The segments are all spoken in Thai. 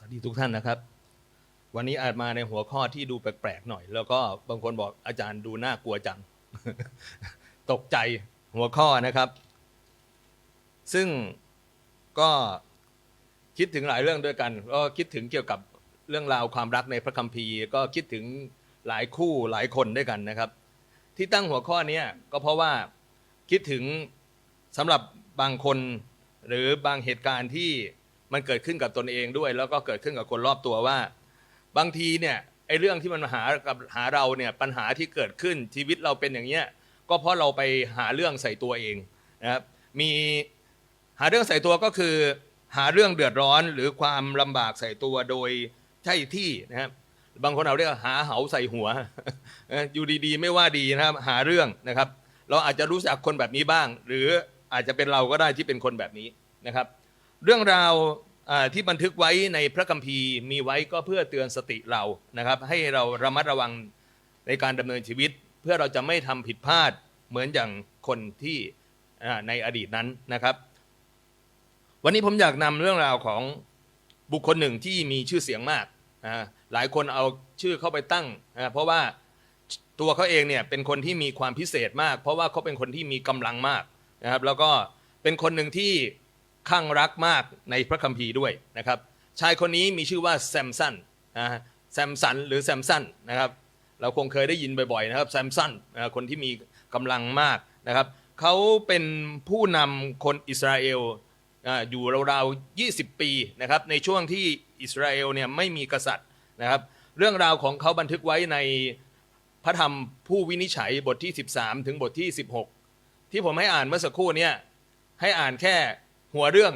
สวัสดีทุกท่านนะครับ วันนี้อาจมาในหัวข้อที่ดูแปลกๆหน่อย แล้วก็บางคนบอกอาจารย์ดูน่ากลัวจัง ตกใจหัวข้อนะครับ ซึ่งก็คิดถึงหลายเรื่องด้วยกันก็คิดถึงเกี่ยวกับเรื่องราวความรักในพระคัมภีร์ ก็คิดถึงหลายคู่หลายคนด้วยกันนะครับ ที่ตั้งหัวข้อนี้ก็เพราะว่าคิดถึงสำหรับบางคนหรือบางเหตุการณ์ที่ มันเกิดขึ้นกับตนเองด้วย แล้วก็เกิดขึ้นกับคนรอบตัวว่า บางทีเนี่ยไอ้เรื่องที่มันมาหากับหาเราเนี่ยปัญหาที่เกิดขึ้นชีวิตเราเป็นอย่างเงี้ยก็เพราะเราไปหาเรื่องใส่ตัวเองนะครับมีหาเรื่องใส่ตัวก็คือ หาเรื่องเดือดร้อนหรือความลำบากใส่ตัวโดยใช่ที่นะครับบางคนเอาเรียกว่าหาเหาใส่หัวอยู่ดีๆ ไม่ว่าดีนะครับ หาเรื่องนะครับ เราอาจจะรู้จักคนแบบนี้บ้าง หรืออาจจะเป็นเราก็ได้ที่เป็นคนแบบนี้นะครับ เรื่องราวที่บันทึกไว้ในพระคัมภีร์มีไว้ก็เพื่อเตือนสติเรานะครับ ให้เราระมัดระวังในการดำเนินชีวิต เพื่อเราจะไม่ทำผิดพลาดเหมือนอย่างคนที่ในอดีตนั้นนะครับ วันนี้ผมอยากนำเรื่องราวของบุคคลหนึ่งที่มีชื่อเสียงมากหลายคนเอาชื่อเข้าไปตั้ง เพราะว่าตัวเขาเองเนี่ยเป็นคนที่มีความพิเศษมาก เพราะว่าเขาเป็นคนที่มีกำลังมากนะครับ แล้วก็เป็นคนหนึ่งที่ ข้างรักมากในพระคัมภีร์ด้วยนะครับ ชายคนนี้มีชื่อว่าแซมสันนะฮะแซมสันหรือแซมสันนะครับ เราคงเคยได้ยินบ่อยๆนะครับแซมสันคนที่มีกำลังมากนะครับเขาเป็นผู้นำคนอิสราเอลอ่าอยู่ราวๆ 20 ปีนะครับ ในช่วงที่อิสราเอลเนี่ยไม่มีกษัตริย์นะครับ เรื่องราวของเขาบันทึกไว้ในพระธรรมผู้วินิจฉัยบทที่ 13 ถึงบทที่ 16 ที่ผมให้อ่านเมื่อสักครู่เนี่ยให้อ่านแค่ หัวเรื่อง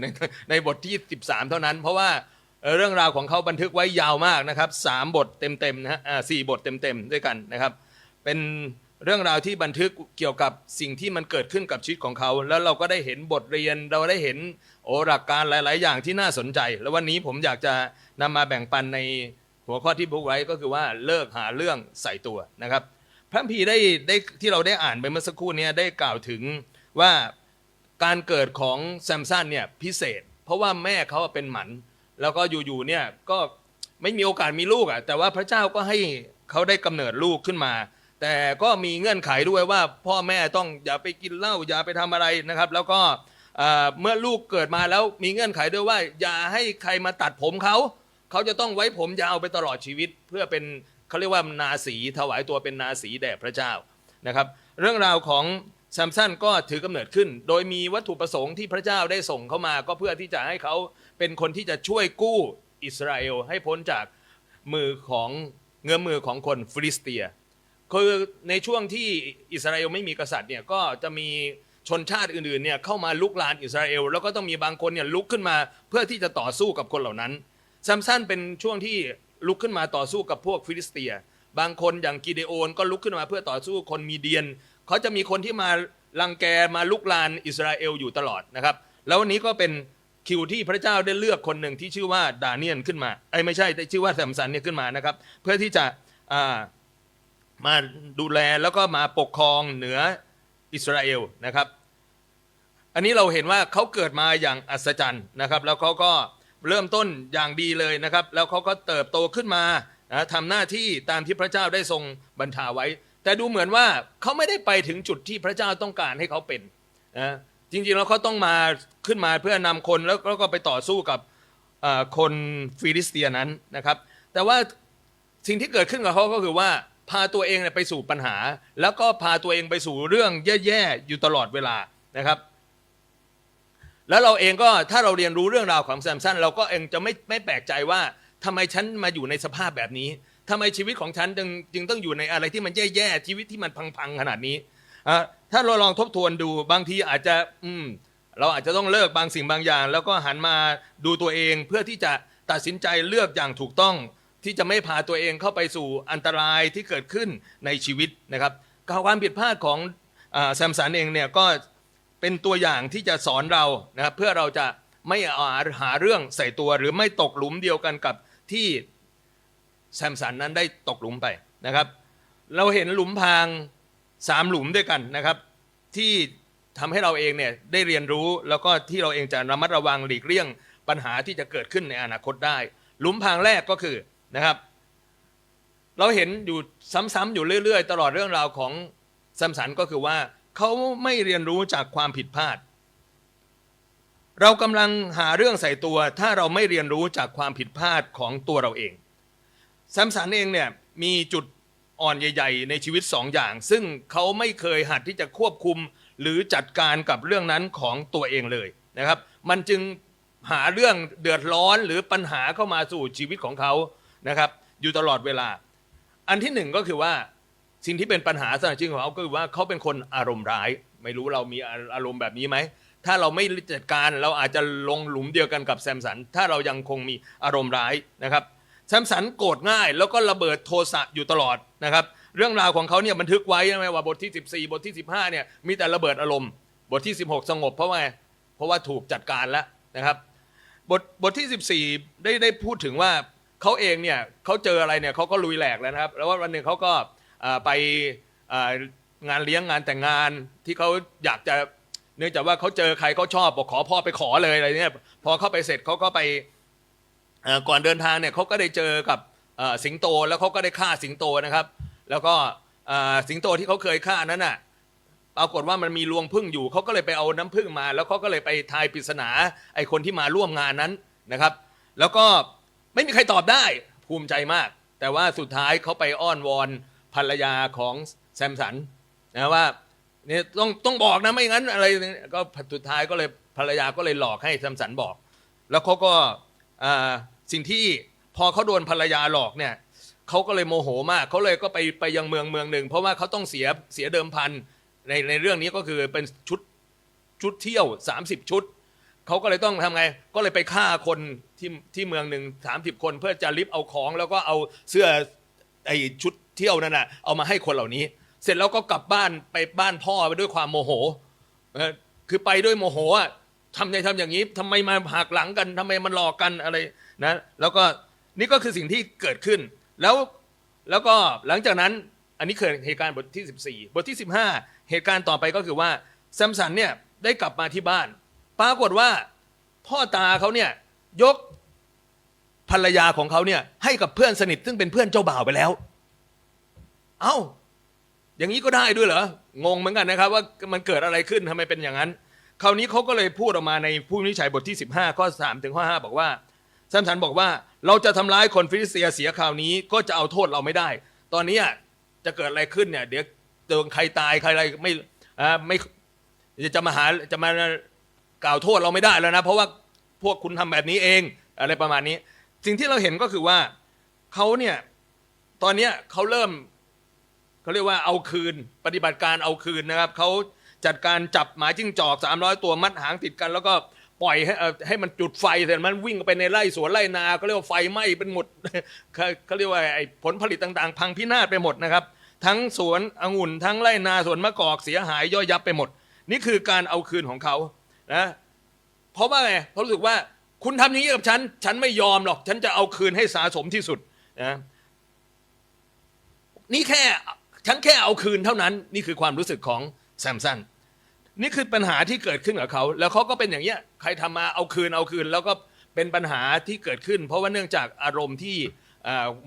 ในในบทที่ 13 เท่านั้น เพราะว่าเรื่องราวของเขาบันทึกไว้ยาวมากนะครับสามบทเต็มๆนะฮะสี่บทเต็มๆด้วยกันนะครับ เป็นเรื่องราวที่บันทึกเกี่ยวกับสิ่งที่มันเกิดขึ้นกับชีวิตของเขา แล้วเราก็ได้เห็นบทเรียนเราได้เห็นโอหลักการหลาย ๆ อย่างที่น่าสนใจ แล้ววันนี้ผมอยากจะนำมาแบ่งปันในหัวข้อที่พูดไว้ก็คือว่าเลิกหาเรื่องใส่ตัวนะครับ พระคัมภีได้ได้ที่เราได้อ่านไปเมื่อสักครู่นี้ได้กล่าวถึงว่า การเกิดของแซมสันเนี่ยพิเศษ เพราะว่าแม่เขาเป็นหมัน แล้วก็อยู่ๆเนี่ยก็ไม่มีโอกาสมีลูกอะแต่ว่าพระเจ้าก็ให้เขาได้กำเนิดลูกขึ้นมา แต่ก็มีเงื่อนไขด้วยว่าพ่อแม่ต้องอย่าไปกินเหล้าอย่าไปทำอะไรนะครับ แล้วก็เมื่อลูกเกิดมาแล้วมีเงื่อนไขด้วยว่า อย่าให้ใครมาตัดผมเขาเขาจะต้องไว้ผมยาวไปตลอดชีวิต เพื่อเป็นเขาเรียกว่านาสีถวายตัวเป็นนาสีแด่พระเจ้านะครับ เรื่องราวของ ซัมสันก็ถือกำเนิดขึ้น โดยมีวัตถุประสงค์ที่พระเจ้าได้ส่งเข้ามา ก็เพื่อที่จะให้เขาเป็นคนที่จะช่วยกู้อิสราเอลให้พ้นจากมือของเงื้อมือของคนฟิลิสเตีย คือในช่วงที่อิสราเอลไม่มีกษัตริย์เนี่ยก็จะมีชนชาติอื่นๆเนี่ยเข้ามาลุกลานอิสราเอลแล้วก็ต้องมีบางคนเนี่ยลุกขึ้นมาเพื่อที่จะต่อสู้กับคนเหล่านั้นซัมสันเป็นช่วงที่ลุกขึ้นมาต่อสู้กับพวกฟิลิสเตีย บางคนอย่างกิเดโอนก็ลุกขึ้นมาเพื่อต่อสู้คนมีเดียน เขาจะมีคนที่มารังแกมาลุกลานอิสราเอลอยู่ตลอดนะครับ แล้ววันนี้ก็เป็นคิวที่พระเจ้าได้เลือกคนหนึ่งที่ชื่อว่าดาเนียนขึ้นมาไอ้ไม่ใช่แต่ชื่อว่าแซมสันเนี่ยขึ้นมานะครับ เพื่อที่จะามาดูแลแล้วก็มาปกครองเหนืออิสราเอลนะครับ อันนี้เราเห็นว่าเขาเกิดมาอย่างอัศจรรย์นะครับ แล้วเขาก็เริ่มต้นอย่างดีเลยนะครับ แล้วเขาก็เติบโตขึ้นมานะทำหน้าที่ตามที่พระเจ้าได้ทรงบัญชาไว้ แต่ดูเหมือนว่าเขาไม่ได้ไปถึงจุดที่พระเจ้าต้องการให้เขาเป็นนะจริงๆแล้วเขาต้องมาขึ้นมาเพื่อนำคนแล้วก็ไปต่อสู้กับคนฟิลิสเตียนั้นนะครับ แต่ว่าสิ่งที่เกิดขึ้นกับเขาก็คือว่าพาตัวเองไปสู่ปัญหา แล้วก็พาตัวเองไปสู่เรื่องแย่ๆอยู่ตลอดเวลานะครับ แล้วเราเองก็ถ้าเราเรียนรู้เรื่องราวของแซมสันเราก็เองจะไม่ไม่แปลกใจว่าทำไมฉันมาอยู่ในสภาพแบบนี้ ทำไมชีวิตของฉันจึงจึงต้องอยู่ในอะไรที่มันแย่ๆชีวิตที่มันพังๆขนาดนี้อะถ้าเราลองทบทวนดูบางทีอาจจะอืมเราอาจจะต้องเลิกบางสิ่งบางอย่าง แล้วก็หันมาดูตัวเองเพื่อที่จะตัดสินใจเลือกอย่างถูกต้อง ที่จะไม่พาตัวเองเข้าไปสู่อันตรายที่เกิดขึ้นในชีวิตนะครับความผิดพลาดของอแซมสันเองเนี่ยก็เป็นตัวอย่างที่จะสอนเรานะครับเพื่อเราจะไม่เอาหาเรื่องใส่ตัวหรือไม่ตกหลุมเดียวกันกับที่ แซมสันนั้นได้ตกหลุมไปนะครับ เราเห็นหลุมพรางสามหลุมด้วยกันนะครับ ที่ทำให้เราเองเนี่ยได้เรียนรู้แล้วก็ที่เราเองจะระมัดระวังหลีกเลี่ยงปัญหาที่จะเกิดขึ้นในอนาคตได้ หลุมพรางแรกก็คือนะครับ เราเห็นอยู่ซ้ำๆอยู่เรื่อย ๆ ตลอดเรื่องราวของแซมสันก็คือว่าเขาไม่เรียนรู้จากความผิดพลาด เรากำลังหาเรื่องใส่ตัว ถ้าเราไม่เรียนรู้จากความผิดพลาดของตัวเราเอง แซมสันเองเนี่ยมีจุดอ่อนใหญ่ ๆ ในชีวิตสองอย่าง ซึ่งเขาไม่เคยหัดที่จะควบคุมหรือจัดการกับเรื่องนั้นของตัวเองเลยนะครับ มันจึงหาเรื่องเดือดร้อนหรือปัญหาเข้ามาสู่ชีวิตของเขานะครับอยู่ตลอดเวลา อันที่หนึ่งก็คือว่าสิ่งที่เป็นปัญหาสำหรับชีวิตของเขาก็คือว่าเขาเป็นคนอารมณ์ร้าย ไม่รู้เรามีอารมณ์แบบนี้ไหมถ้าเราไม่จัดการเราอาจจะลงหลุมเดียวกันกับแซมสัน ถ้าเรายังคงมีอารมณ์ร้ายนะครับ แซมสันโกรธง่าย แล้วก็ระเบิดโทสะอยู่ตลอดนะครับ เรื่องราวของเขาเนี่ยบันทึกไว้ใช่ไหมว่าบทที่ 14 บทที่ 15เนี่ยมีแต่ระเบิดอารมณ์ บทที่ 16 สงบเพราะว่าเพราะว่าถูกจัดการแล้วนะครับ บทบทที่ 14 ได้ได้พูดถึงว่าเขาเองเนี่ยเขาเจออะไรเนี่ยเขาก็ลุยแหลกแล้วนะครับ แล้ววันหนึ่งเขาก็ไปงานเลี้ยงงานแต่งงานที่เขาอยากจะเนื่องจากว่าเขาเจอใครเขาชอบบอกขอพ่อไปขอเลยอะไรเนี่ยพอเข้าไปเสร็จเขาก็ไป ก่อนเดินทางเนี่ยเขาก็ได้เจอกับสิงโตแล้วเขาก็ได้ฆ่าสิงโตนะครับ แล้วก็สิงโตที่เขาเคยฆ่านั้นน่ะปรากฏว่ามันมีรวงพึ่งอยู่เขาก็เลยไปเอาน้ำพึ่งมา แล้วเขาก็เลยไปทายปริศนาไอ้คนที่มาร่วมงานนั้นนะครับ แล้วก็ไม่มีใครตอบได้ภูมิใจมาก แต่ว่าสุดท้ายเขาไปอ้อนวอนภรรยาของแซมสันนะว่าเนี่ยต้องต้องบอกนะไม่งั้นอะไรก็สุดท้ายก็เลยภรรยาก็เลยหลอกให้แซมสันบอก แล้วเขาก็อ่า สิ่งที่พอเขาโดนภรรยาหลอกเนี่ยเขาก็เลยโมโหมากเขาเลยก็ไปไปยังเมืองเมืองหนึ่ง เพราะว่าเขาต้องเสียเสียเดิมพันในในเรื่องนี้ก็คือเป็นชุดชุดเที่ยว 30 ชุดเขาก็เลยต้องทำไง ก็เลยไปฆ่าคนที่ที่เมืองหนึ่งสามสิบคน เพื่อจะริบเอาของ แล้วก็เอาเสื้อไอชุดเที่ยวนั่นน่ะเอามาให้คนเหล่านี้ เสร็จแล้วก็กลับบ้านไปบ้านพ่อไปด้วยความโมโหคือไปด้วยโมโหอะทำไงทำอย่างนี้ทำไมมาหักหลังกันทำไมมันหลอกกันอะไร นะแล้วก็นี่ก็คือสิ่งที่เกิดขึ้น แล้วแล้วก็หลังจากนั้นอันนี้คือเหตุการณ์บทที่ 14 บทที่ 15 เหตุการณ์ต่อไปก็คือว่าแซมสันเนี่ยได้กลับมาที่บ้าน ปรากฏว่าพ่อตาเขาเนี่ยยกภรรยาของเขาเนี่ยให้กับเพื่อนสนิทซึ่งเป็นเพื่อนเจ้าบ่าวไปแล้ว เอ้า อย่างนี้ก็ได้ด้วยเหรอ งงเหมือนกันนะครับ ว่ามันเกิดอะไรขึ้นทำไมเป็นอย่างนั้น คราวนี้เขาก็เลยพูดออกมาในผู้วินิจฉัยบทที่ 15 ข้อ 3 ถึงข้อ 5 บอกว่า แซมสันบอกว่าเราจะทำร้ายคนฟิลิสเตียเสียคราวนี้ก็จะเอาโทษเราไม่ได้ ตอนนี้จะเกิดอะไรขึ้นเนี่ยเดี๋ยวโดนใครตายใครอะไรไม่อ่ไม่จะมาหาจะมากล่าวโทษเราไม่ได้แล้วนะ เพราะว่าพวกคุณทำแบบนี้เองอะไรประมาณนี้ สิ่งที่เราเห็นก็คือว่าเขาเนี่ยตอนเนี้ยเขาเริ่มเขาเรียกว่าเอาคืนปฏิบัติการเอาคืนนะครับเขาจัดการจับหมาจิ้งจอก300 ตัวมัดหางติดกัน แล้วก็ ปล่อยให้เอ่อให้มันจุดไฟเสร็จมันวิ่งไปในไร่สวนไร่นาเขาเรียกว่าไฟไหม้เป็นหมด เขาเขาเรียกว่าไอ้ผลผลิตต่างๆ พังพินาศไปหมดนะครับ ทั้งสวนองุ่นทั้งไร่นาสวนมะกอกเสียหายย่อยยับไปหมด นี่คือการเอาคืนของเขานะเพราะว่าไงเพราะรู้สึกว่าคุณทำอย่างนี้กับฉัน ฉันไม่ยอมหรอกฉันจะเอาคืนให้สาสมที่สุดนะนี่แค่ฉันแค่เอาคืนเท่านั้น นี่คือความรู้สึกของแซมสัน นี่คือปัญหาที่เกิดขึ้นกับเขา แล้วเขาก็เป็นอย่างเงี้ยใครทำมาเอาคืนเอาคืน แล้วก็เป็นปัญหาที่เกิดขึ้น เพราะว่าเนื่องจากอารมณ์ที่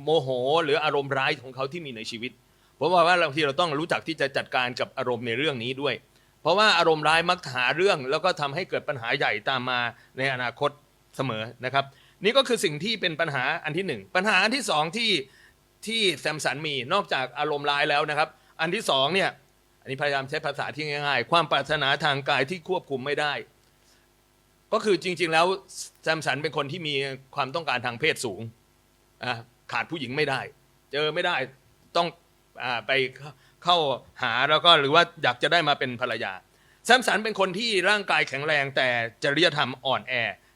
โมโห หรืออารมณ์ร้ายของเขาที่มีในชีวิตเพราะว่าว่าบางทีเราต้องรู้จักที่จะจัดการกับอารมณ์ในเรื่องนี้ด้วย เพราะว่าอารมณ์ร้ายมักหาเรื่อง แล้วก็ทำให้เกิดปัญหาใหญ่ตามมาในอนาคตเสมอนะครับ นี่ก็คือสิ่งที่เป็นปัญหาอันที่หนึ่งปัญหาอันที่สองที่ที่แซมสันมีนอกจากอารมณ์ร้ายแล้วนะครับ อันที่สองเนี่ย อันนี้พยายามใช้ภาษาที่ง่ายๆ ความปรารถนาทางกายที่ควบคุมไม่ได้ ก็คือจริง ๆ แล้วแซมสันเป็นคนที่มีความต้องการทางเพศสูงขาดผู้หญิงไม่ได้ เจอไม่ได้ต้องอไปเข้าหาแล้วก็หรือว่าอยากจะได้มาเป็นภรรยาแซมสันเป็นคนที่ร่างกายแข็งแรงแต่จริยธรรมอ่อนแอ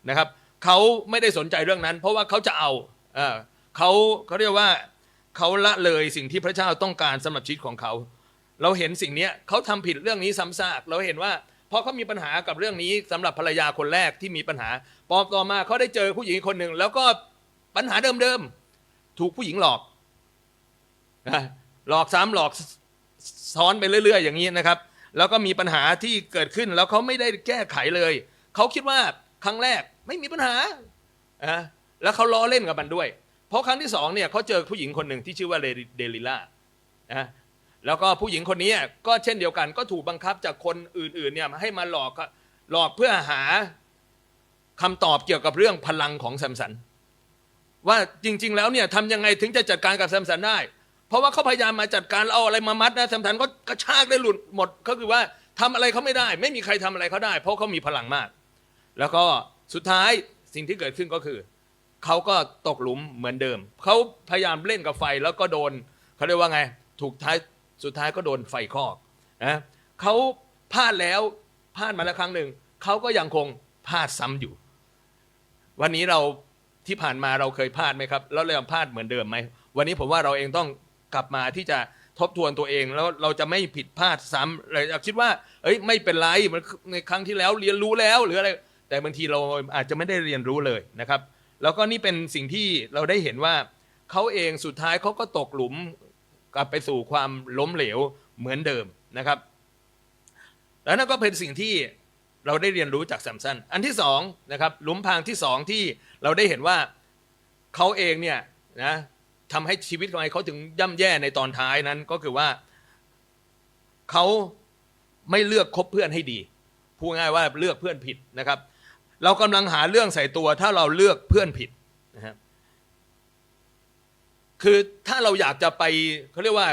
นะครับเขาไม่ได้สนใจเรื่องนั้น เพราะว่าเขาจะเอาเออเขาเขาเรียกว่าเขาละเลยสิ่งที่พระเจ้าต้องการสำหรับชีวิตของเขา เราเห็นสิ่งเนี้ยเขาทำผิดเรื่องนี้ซ้ำซากเราเห็นว่าพอเขามีปัญหากับเรื่องนี้สำหรับภรรยาคนแรกที่มีปัญหาพอต่อมาเขาได้เจอผู้หญิงคนหนึ่งแล้วก็ปัญหาเดิมๆถูกผู้หญิงหลอกหลอกซ้ำหลอกซ้อนไปเรื่อย ๆ อย่างนี้นะครับ แล้วก็มีปัญหาที่เกิดขึ้นแล้วเขาไม่ได้แก้ไขเลยเขาคิดว่าครั้งแรกไม่มีปัญหาอะแล้วเขาล้อเล่นกับมันด้วย เพราะครั้งที่สองเนี่ยเขาเจอผู้หญิงคนหนึ่งที่ชื่อว่าเดลิล่านะ แล้วก็ผู้หญิงคนนี้ก็เช่นเดียวกัน ก็ถูกบังคับจากคนอื่นๆเนี่ยให้มาหลอกหลอกเพื่อหาคำตอบเกี่ยวกับเรื่องพลังของแซมสัน ว่าจริง ๆ แล้วเนี่ยทำยังไงถึงจะจัดการกับแซมสันได้ เพราะว่าเขาพยายามมาจัดการเอาอะไรมามัดนะแซมสันก็กระชากได้หลุดหมดก็คือว่าทำอะไรเขาไม่ได้ ไม่มีใครทำอะไรเขาได้ เพราะเขามีพลังมาก แล้วก็สุดท้ายสิ่งที่เกิดขึ้นก็คือเขาก็ตกหลุมเหมือนเดิมเขาพยายามเล่นกับไฟแล้วก็โดนเขาเรียกว่าไง ถูกท้าย สุดท้ายก็โดนไฟคอกนะเขาพลาดแล้วพลาดมาแล้วครั้งหนึ่งเขาก็ยังคงพลาดซ้ำอยู่ วันนี้เราที่ผ่านมาเราเคยพลาดไหมครับ แล้วเราพลาดเหมือนเดิมไหมวันนี้ผมว่าเราเองต้องกลับมาที่จะทบทวนตัวเองแล้วเราจะไม่ผิดพลาดซ้ำเลยคิดว่า เอ้ยไม่เป็นไรมันในครั้งที่แล้วเรียนรู้แล้วหรืออะไร แต่บางทีเราอาจจะไม่ได้เรียนรู้เลยนะครับ แล้วก็นี่เป็นสิ่งที่เราได้เห็นว่าเขาเองสุดท้ายเขาก็ตกหลุม กลับไปสู่ความล้มเหลวเหมือนเดิมนะครับ แล้วนั่นก็เป็นสิ่งที่เราได้เรียนรู้จากแซมสันอันที่สองนะครับหลุมพรางที่สองที่เราได้เห็นว่าเขาเองเนี่ยนะทำให้ชีวิตของเขาถึงย่ำแย่ในตอนท้ายนั้นก็คือว่าเขาไม่เลือกคบเพื่อนให้ดีพูดง่ายว่าเลือกเพื่อนผิดนะครับ เรากำลังหาเรื่องใส่ตัวถ้าเราเลือกเพื่อนผิดนะครับ คือถ้าเราอยากจะไปเขาเรียกว่า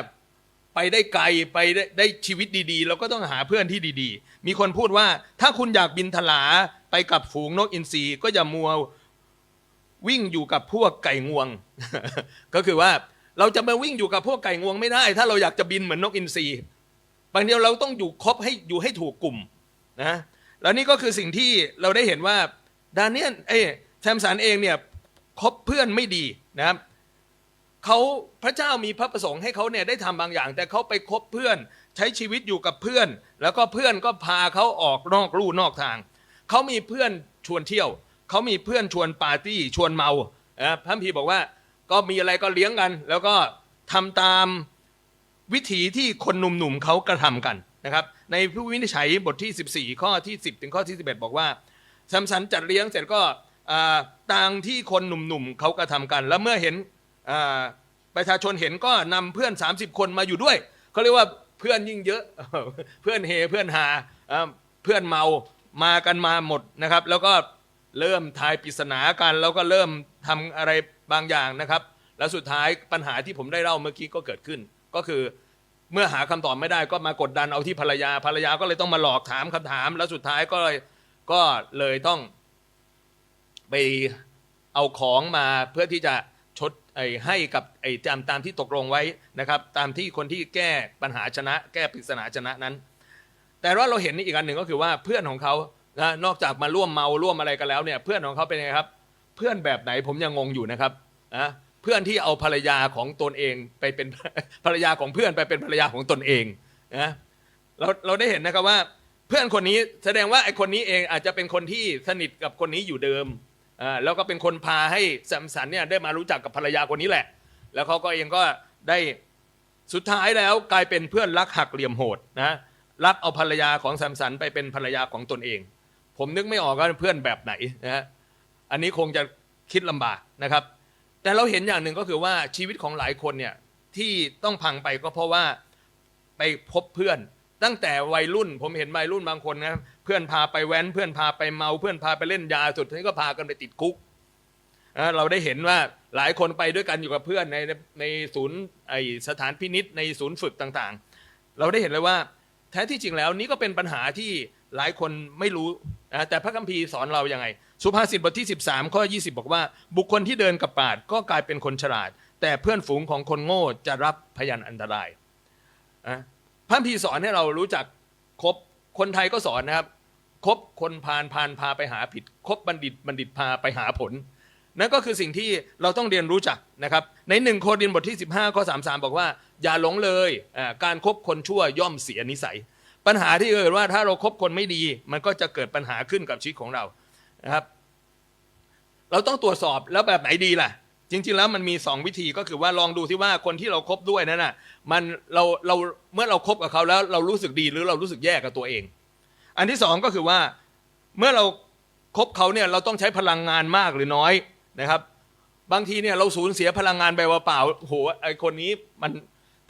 ไปได้ไกลไปได้ได้ชีวิตดีๆ เราก็ต้องหาเพื่อนที่ดีๆ มีคนพูดว่าถ้าคุณอยากบินทลาไปกับฝูงนกอินทรีก็อย่ามัววิ่งอยู่กับพวกไก่งวง ก็คือว่าเราจะมาวิ่งอยู่กับพวกไก่งวงไม่ได้ ถ้าเราอยากจะบินเหมือนนกอินทรีบางทีเราต้องอยู่คบให้อยู่ให้ถูกกลุ่มนะแล้วนี่ก็คือสิ่งที่เราได้เห็นว่าดาเนียลเอแซมสันเองเนี่ยคบเพื่อนไม่ดีนะครับ เขาพระเจ้ามีพระประสงค์ให้เขาเนี่ยได้ทำบางอย่าง แต่เขาไปคบเพื่อนใช้ชีวิตอยู่กับเพื่อน แล้วก็เพื่อนก็พาเขาออกนอกลู่นอกทาง เขามีเพื่อนชวนเที่ยว เขามีเพื่อนชวนปาร์ตี้ชวนเมานะพระพีบอกว่าก็มีอะไรก็เลี้ยงกัน แล้วก็ทำตามวิถีที่คนหนุ่มๆเขากระทำกันนะครับ ในผู้วินิจฉัยบทที่ 14 ข้อที่ 10 ถึงข้อที่ 11 บอกว่าแซมสันจัดเลี้ยงเสร็จก็ต่างที่คนหนุ่มๆเขากระทำกัน แล้วเมื่อเห็น ประชาชนเห็นก็นำเพื่อน 30 คนมาอยู่ด้วยเขาเรียกว่าเพื่อนยิ่งเยอะเพื่อนเฮเพื่อนหาเพื่อนเมามากันมาหมดนะครับ แล้วก็เริ่มทายปริศนากันแล้วก็เริ่มทำอะไรบางอย่างนะครับ แล้วสุดท้ายปัญหาที่ผมได้เล่าเมื่อกี้ก็เกิดขึ้น ก็คือเมื่อหาคำตอบไม่ได้ก็มากดดันเอาที่ภรรยาภรรยาก็เลยต้องมาหลอกถามคำถาม แล้วสุดท้ายก็เลยก็เลยต้องไปเอาของมาเพื่อที่จะ ไอ้ให้กับไอ้ตามตามที่ตกลงไว้นะครับ ตามที่คนที่แก้ปัญหาชนะ แก้ปริศนาชนะนั้น แต่ว่าเราเห็นอีกอันหนึ่งก็คือว่าเพื่อนของเขานะนอกจากมาร่วมเมาร่วมอะไรกันแล้วเนี่ย เพื่อนของเขาเป็นไงครับ เพื่อนแบบไหนผมยังงงอยู่นะครับนะเพื่อนที่เอาภรรยาของตนเองไปเป็นภรรยาของเพื่อนไปเป็นภรรยาของตนเองนะเราเราได้เห็นนะครับว่า เพื่อนคนนี้แสดงว่าไอ้คนนี้เองอาจจะเป็นคนที่สนิทกับคนนี้อยู่เดิม อ่าแล้วก็เป็นคนพาให้แซมสันเนี่ยได้มารู้จักกับภรรยาคนนี้แหละ แล้วเขาก็เองก็ได้สุดท้ายแล้วกลายเป็นเพื่อนรักหักเหลี่ยมโหดนะรักเอาภรรยาของแซมสันไปเป็นภรรยาของตนเอง ผมนึกไม่ออกว่าเพื่อนแบบไหนนะฮะอันนี้คงจะคิดลำบากนะครับ แต่เราเห็นอย่างหนึ่งก็คือว่าชีวิตของหลายคนเนี่ยที่ต้องพังไปก็เพราะว่าไปพบเพื่อน ตั้งแต่วัยรุ่น ผมเห็นวัยรุ่นบางคนนะ เพื่อนพาไปแว้นเพื่อนพาไปเมา เพื่อนพาไปเล่นยาสุดท้ายก็พากันไปติดคุกเราได้เห็นว่าหลายคนไปด้วยกันอยู่กับเพื่อนในในศูนย์ไอสถานพินิษในศูนย์ฝึกต่างๆ เราได้เห็นเลยว่า แท้ที่จริงแล้วนี้ก็เป็นปัญหาที่หลายคนไม่รู้นะแต่พระคัมภีร์สอนเราอยัางไง สุภาษิตบทที่ 13 ข้อ 20 บอกว่า บุคคลที่เดินกับปาดก็กลายเป็นคนฉลาด แต่เพื่อนฝูงของคนโง่จะรับพยันอันตรายพระคัมภีร์สอนให้เรารู้จักคบ คนไทยก็สอนนะครับ คบคนพาลพาลพาไปหาผิด คบบัณฑิตบัณฑิตพาไปหาผล นั่นก็คือสิ่งที่เราต้องเรียนรู้จักนะครับ ในหนึ่งโคดินบทที่ 15ข้อ33 บอกว่า อย่าหลงเลยการคบคนชั่วย่อมเสียนิสัย ปัญหาที่เกิดว่าถ้าเราครบคนไม่ดี มันก็จะเกิดปัญหาขึ้นกับชีวิตของเรานะครับ เราต้องตรวจสอบแล้วแบบไหนดีล่ะ จริงๆแล้วมันมี 2 วิธีก็คือว่าลองดูที่ว่าคนที่เราครบด้วยนั่นน่ะมันเราเราเมื่อเราครบกับเขาแล้วเรารู้สึกดีหรือเรารู้สึกแย่กับตัวเอง อันที่สองก็คือว่าเมื่อเราคบเขาเนี่ยเราต้องใช้พลังงานมากหรือน้อยนะครับ บางทีเนี่ยเราสูญเสียพลังงานไปเปล่าโอ้โหไอคนนี้มัน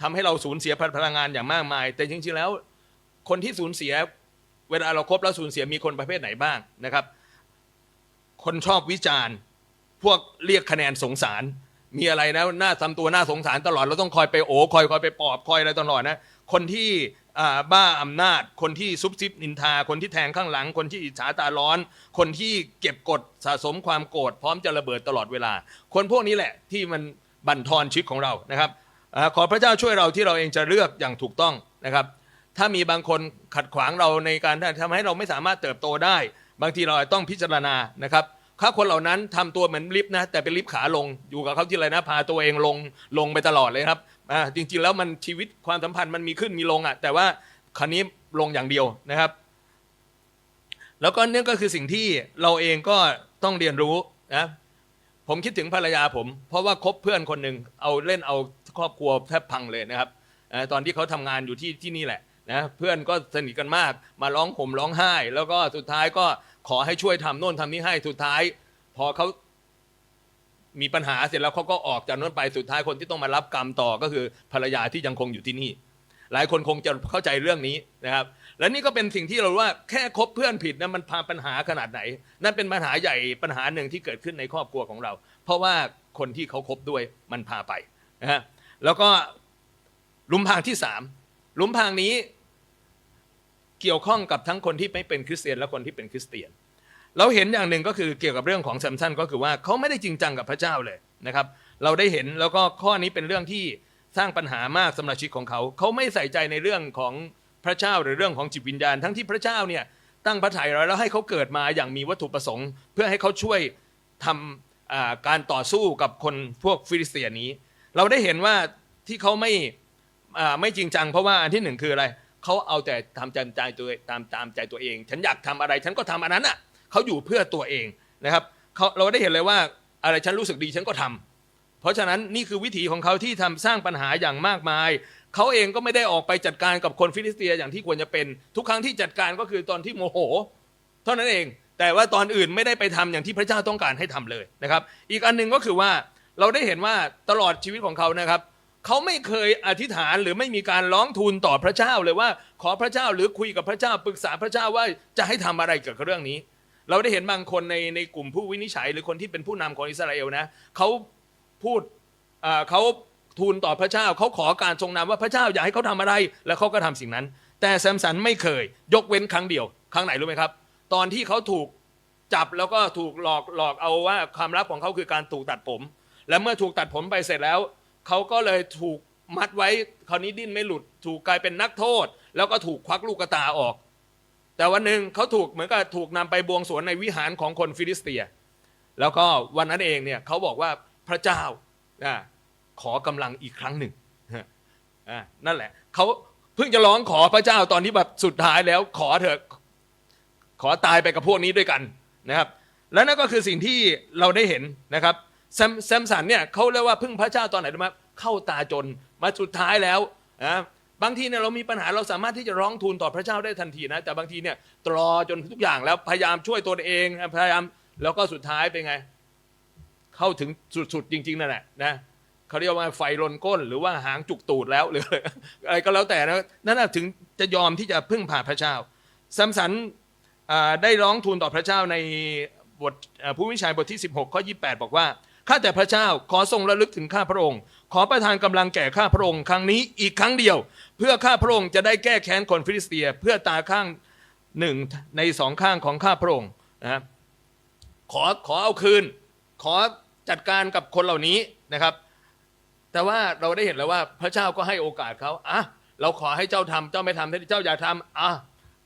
ทำให้เราสูญเสียพลังงานอย่างมากมาย แต่จริงๆแล้ว คนที่สูญเสียเวลาเราครบแล้วสูญเสียมีคนประเภทไหนบ้างนะครับ คนชอบวิจารณ์ พวกเรียกคะแนนสงสาร มีอะไรนะหน้าทำตัวหน้าสงสารตลอดเราต้องคอยไปโอ้คอยคอยไปปอบคอยอะไรตลอดนะคนที่บ้าอำนาจ คนที่ซุบซิบนินทา คนที่แทงข้างหลัง คนที่อิจฉาตาร้อน คนที่เก็บกดสะสมความโกรธพร้อมจะระเบิดตลอดเวลา คนพวกนี้แหละที่มันบั่นทอนชีวิตของเรานะครับอขอพระเจ้าช่วยเราที่เราเองจะเลือกอย่างถูกต้องนะครับ ถ้ามีบางคนขัดขวางเราในการทำให้เราไม่สามารถเติบโตได้ บางทีเราต้องพิจารณานะครับ ถ้าคนเหล่านั้นทำตัวเหมือนลิฟต์นะแต่เป็นลิฟต์ขาลงอยู่กับเขาที่ไรนะ พาตัวเองลงลงไปตลอดเลยครับอ่าจริง ๆ แล้วมันชีวิตความสัมพันธ์มันมีขึ้นมีลงอะแต่ว่าคันนี้ลงอย่างเดียวนะครับ แล้วก็เนี่ยก็คือสิ่งที่เราเองก็ต้องเรียนรู้นะผมคิดถึงภรรยาผม เพราะว่าคบเพื่อนคนหนึ่งเอาเล่นเอาครอบครัวแทบพังเลยนะครับตอนที่เขาทำงานอยู่ที่ที่นี่แหละนะเพื่อนก็สนิทกันมาก มาร้องห่มร้องไห้ แล้วก็สุดท้ายก็ ขอให้ช่วยทำโน่นทำนี้ให้สุดท้าย พอเขามีปัญหาเสร็จแล้วเขาก็ออกจากโน้นไปสุดท้ายคนที่ต้องมารับกรรมต่อก็คือภรรยาที่ยังคงอยู่ที่นี่ หลายคนคงจะเข้าใจเรื่องนี้นะครับ และนี่ก็เป็นสิ่งที่เราว่าแค่คบเพื่อนผิดนะมันพาปัญหาขนาดไหน นั่นเป็นปัญหาใหญ่ปัญหาหนึ่งที่เกิดขึ้นในครอบครัวของเรา เพราะว่าคนที่เขาคบด้วยมันพาไปนะฮะแล้วก็หลุมพรางที่สามหลุมพรางนี้ เกี่ยวข้องกับทั้งคนที่ไม่เป็นคริสเตียนและคนที่เป็นคริสเตียน เราเห็นอย่างหนึ่งก็คือเกี่ยวกับเรื่องของแซมสันก็คือว่าเขาไม่ได้จริงจังกับพระเจ้าเลยนะครับ เราได้เห็นแล้วก็ข้อนี้เป็นเรื่องที่สร้างปัญหามากสำหรับชีวิตของเขา เขาไม่ใส่ใจในเรื่องของพระเจ้าหรือเรื่องของจิตวิญญาณ ทั้งที่พระเจ้าเนี่ยตั้งพระทัยเราแล้วให้เขาเกิดมาอย่างมีวัตถุประสงค์ เพื่อให้เขาช่วยทำอ่าการต่อสู้กับคนพวกฟิลิสเตียนนี้ เราได้เห็นว่าที่เขาไม่ไม่จริงจังเพราะว่าอันที่หนึ่งคืออะไร เขาเอาแต่ทำตามใจตัวตามตามใจตัวเอง ฉันอยากทำอะไรฉันก็ทำอันนั้นอะเขาอยู่เพื่อตัวเองนะครับเขาเราได้เห็นเลยว่าอะไรฉันรู้สึกดีฉันก็ทำเพราะฉะนั้นนี่คือวิถีของเขาที่ทำสร้างปัญหาอย่างมากมาย เขาเองก็ไม่ได้ออกไปจัดการกับคนฟิลิสเตียอย่างที่ควรจะเป็น ทุกครั้งที่จัดการก็คือตอนที่โมโห เท่านั้นเอง แต่ว่าตอนอื่นไม่ได้ไปทำอย่างที่พระเจ้าต้องการให้ทำเลยนะครับ อีกอันหนึ่งก็คือว่าเราได้เห็นว่าตลอดชีวิตของเขานะครับ เขาไม่เคยอธิษฐานหรือไม่มีการร้องทูลต่อพระเจ้าเลยว่า ขอพระเจ้าหรือคุยกับพระเจ้าปรึกษาพระเจ้าว่าจะให้ทำอะไรเกี่ยวกับเรื่องนี้ เราได้เห็นบางคนในในกลุ่มผู้วินิจฉัย หรือคนที่เป็นผู้นำของอิสราเอลนะเขาพูดเขาทูลต่อพระเจ้าเขาขอการทรงนำว่าพระเจ้าอยากให้เขาทำอะไร แล้วเขาก็ทำสิ่งนั้น แต่แซมสันไม่เคย ยกเว้นครั้งเดียว ครั้งไหนรู้ไหมครับ ตอนที่เขาถูกจับแล้วก็ถูกหลอกหลอกเอาว่าความลับของเขาคือการถูกตัดผม และเมื่อถูกตัดผมไปเสร็จแล้ว เขาก็เลยถูกมัดไว้คราวนี้ดิ้นไม่หลุด ถูกกลายเป็นนักโทษ แล้วก็ถูกควักลูกตาออก แต่วันหนึ่งเขาถูกเหมือนกับถูกนำไปบวงสรวงในวิหารของคนฟิลิสเตีย แล้วก็วันนั้นเองเนี่ยเขาบอกว่าพระเจ้าขอกำลังอีกครั้งหนึ่งนั่นแหละเขาเพิ่งจะร้องขอพระเจ้าตอนที่แบบสุดท้ายแล้วขอเถอะขอตายไปกับพวกนี้ด้วยกันนะครับ และนั่นก็คือสิ่งที่เราได้เห็นนะครับ แซมแซมสันเนี่ยเขาเรียกว่าพึ่งพระเจ้าตอนไหนรู้ไหมเข้าตาจนมาสุดท้ายแล้วนะบางทีเนี่ยเรามีปัญหาเราสามารถที่จะร้องทูลต่อพระเจ้าได้ทันทีนะ แต่บางทีเนี่ยตรอจนทุกอย่างแล้วพยายามช่วยตัวเองพยายามแล้วก็สุดท้ายเป็นไง เข้าถึงสุดๆจริง ๆนั่นแหละนะเขาเรียกว่าไฟลนก้น หรือว่าหางจุกตูดแล้วหรืออะไรก็แล้วแต่นะนั่นนะถึงจะยอมที่จะพึ่งพาพระเจ้าซัมสันได้ร้องทูลต่อพระเจ้าในบทผู้วิชัยบทที่ 16ข้อ28 บอกว่า ข้าแต่พระเจ้าขอทรงระลึกถึงข้าพระองค์ ขอประทานกำลังแก่ข้าพระองค์ครั้งนี้อีกครั้งเดียว เพื่อข้าพระองค์จะได้แก้แค้นคนฟิลิสเตีย เพื่อตาข้างหนึ่งในสองข้างของข้าพระองค์นะครับขอขอเอาคืน ขอจัดการกับคนเหล่านี้นะครับ แต่ว่าเราได้เห็นแล้วว่าพระเจ้าก็ให้โอกาสเขาอะเราขอให้เจ้าทำเจ้าไม่ทำถ้าเจ้าอยากทำอะ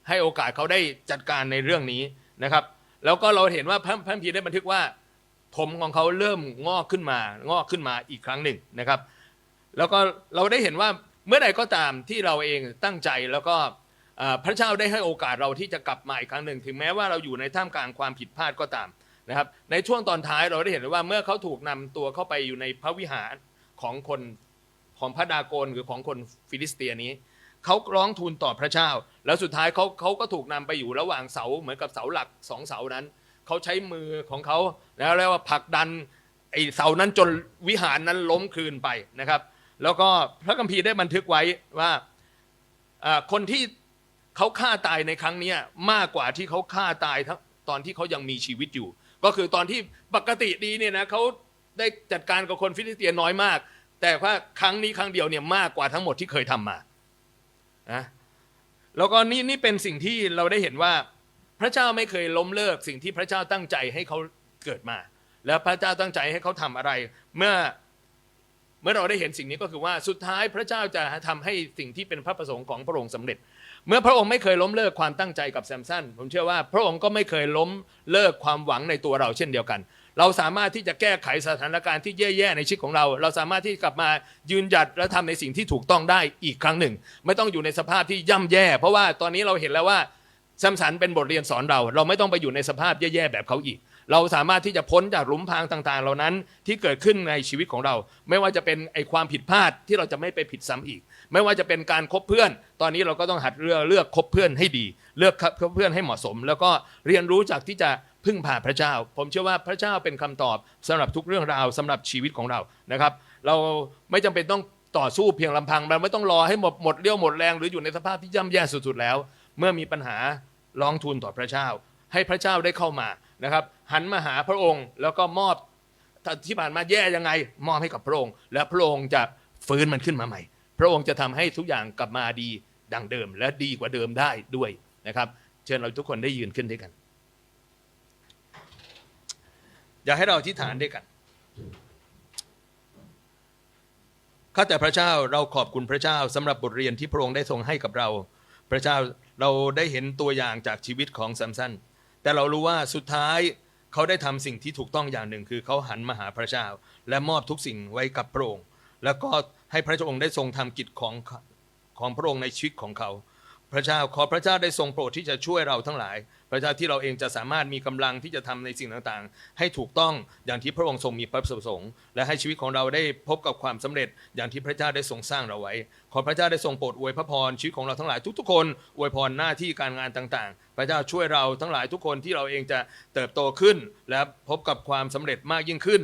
ให้โอกาสเขาได้จัดการในเรื่องนี้นะครับ แล้วก็เราเห็นว่าพระพระคัมภีได้บันทึกว่า ผมของเขาเริ่มงอกขึ้นมางอกขึ้นมาอีกครั้งหนึ่งนะครับ แล้วก็เราได้เห็นว่าเมื่อใดก็ตามที่เราเองตั้งใจแล้วก็พระเจ้าได้ให้โอกาสเราที่จะกลับมาอีกครั้งหนึ่ง ถึงแม้ว่าเราอยู่ในท่ามกลางความผิดพลาดก็ตามนะครับในช่วงตอนท้ายเราได้เห็นว่าเมื่อเขาถูกนำตัวเข้าไปอยู่ในพระวิหารของคนของพระดาโกนหรือของคนฟิลิสเตียนี้เขาร้องทูลต่อพระเจ้า แล้วสุดท้ายเขาเขาก็ถูกนำไปอยู่ระหว่างเสาเหมือนกับเสาหลักสองเสานั้น เขาใช้มือของเขาแล้วเรียกว่าผลักดันไอ้เสานั้นจนวิหารนั้นล้มคลืนไปนะครับ แล้วก็พระคัมภีร์ได้บันทึกไว้ว่าคนที่เขาฆ่าตายในครั้งนี้มากกว่าที่เขาฆ่าตายทั้งตอนที่เขายังมีชีวิตอยู่ ก็คือตอนที่ปกติดีเนี่ยนะเขาได้จัดการกับคนฟิลิสเตียนน้อยมาก แต่ว่าครั้งนี้ครั้งเดียวเนี่ยมากกว่าทั้งหมดที่เคยทำมานะแล้วก็นี่นี่เป็นสิ่งที่เราได้เห็นว่า พระเจ้าไม่เคยล้มเลิกสิ่งที่พระเจ้าตั้งใจให้เขาเกิดมา แล้วพระเจ้าตั้งใจให้เขาทำอะไร เมื่อเมื่อเราได้เห็นสิ่งนี้ก็คือว่าสุดท้ายพระเจ้าจะทำให้สิ่งที่เป็นพระประสงค์ของพระองค์สำเร็จ เมื่อพระองค์ไม่เคยล้มเลิกความตั้งใจกับแซมสันผมเชื่อว่าพระองค์ก็ไม่เคยล้มเลิกความหวังในตัวเราเช่นเดียวกัน เราสามารถที่จะแก้ไขสถานการณ์ที่แย่ๆในชีวิตของเรา เราสามารถที่กลับมายืนหยัดและทำในสิ่งที่ถูกต้องได้อีกครั้งหนึ่ง ไม่ต้องอยู่ในสภาพที่ย่ำแย่ เพราะว่าตอนนี้เราเห็นแล้วว่า ซมสันเป็นบทเรียนสอนเรา เราไม่ต้องไปอยู่ในสภาพแย่ๆแบบเขาอีก เราสามารถที่จะพ้นจากหลุมพรางต่างๆ เหล่านั้นที่เกิดขึ้นในชีวิตของเรา ไม่ว่าจะเป็นไอความผิดพลาดที่เราจะไม่ไปผิดซ้ำอีก ไม่ว่าจะเป็นการคบเพื่อน ตอนนี้เราก็ต้องหัดเลือกเลือกคบเพื่อนให้ดี เลือกคบเพื่อนให้เหมาะสม แล้วก็เรียนรู้จากที่จะพึ่งพาพระเจ้า ผมเชื่อว่าพระเจ้าเป็นคำตอบสำหรับทุกเรื่องราวสำหรับชีวิตของเรานะครับ เราไม่จำเป็นต้องต่อสู้เพียงลำพังเราไม่ต้องรอให้หมดหมดเรี่ยวหมดแรงหรืออยู่ในสภาพที่ย่ำแย่สุดๆแล้ว เมื่อมีปัญหาร้องทูลต่อพระเจ้า ให้พระเจ้าได้เข้ามานะครับ หันมาหาพระองค์แล้วก็มอบที่ผ่านมาแย่ยังไง มอบให้กับพระองค์ และพระองค์จะฟื้นมันขึ้นมาใหม่ พระองค์จะทำให้ทุกอย่างกลับมาดีดังเดิม และดีกว่าเดิมได้ด้วยนะครับ เชิญเราทุกคนได้ยืนขึ้นด้วยกัน อยากให้เราอธิษฐานด้วยกันข้าแต่พระเจ้าเราขอบคุณพระเจ้าสำหรับบทเรียนที่พระองค์ได้ทรงให้กับเรา พระเจ้า เราได้เห็นตัวอย่างจากชีวิตของแซมสันแต่เรารู้ว่าสุดท้ายเขาได้ทำสิ่งที่ถูกต้องอย่างหนึ่ง คือเขาหันมาหาพระเจ้า และมอบทุกสิ่งไว้กับพระองค์ แล้วก็ให้พระองค์ได้ทรงทำกิจของของพระองค์ในชีวิตของเขา พระเจ้าขอพระเจ้าได้ทรงโปรดที่จะช่วยเราทั้งหลายพระเจ้าที่เราเองจะสามารถมีกำลังที่จะทำในสิ่งต่างๆ ให้ถูกต้องอย่างที่พระองค์ทรงมีพระประสงค์และให้ชีวิตของเราได้พบกับความสำเร็จอย่างที่พระเจ้าได้ทรงสร้างเราไว้ ขอพระเจ้าได้ทรงโปรดอวยพระพรชีวิตของเราทั้งหลายทุกๆคนอวยพรหน้าที่การงานต่างๆ พระเจ้าช่วยเราทั้งหลายทุกคนที่เราเองจะเติบโตขึ้น และพบกับความสำเร็จมากยิ่งขึ้น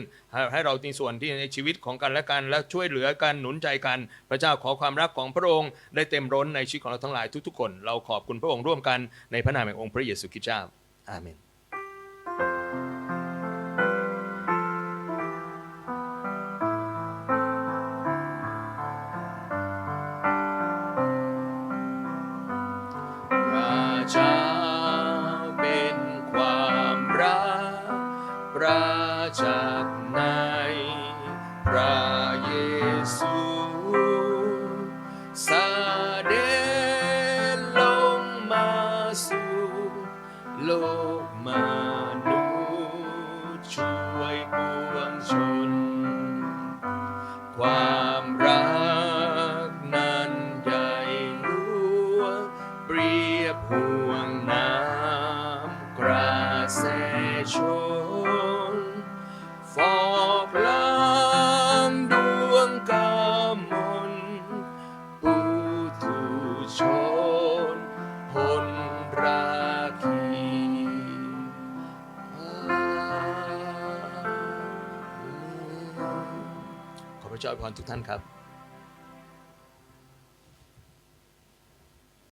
ให้เราในส่วนที่ในชีวิตของกันและกันและช่วยเหลือกันหนุนใจกัน พระเจ้าขอความรักของพระองค์ได้เต็มร้นในชีวิตของเราทั้งหลายทุกๆคน เราขอบคุณพระองค์ร่วมกันในพระนามแห่งองค์พระเยซูคริส อาเมนขอต้อวยพรทุกท่านครับ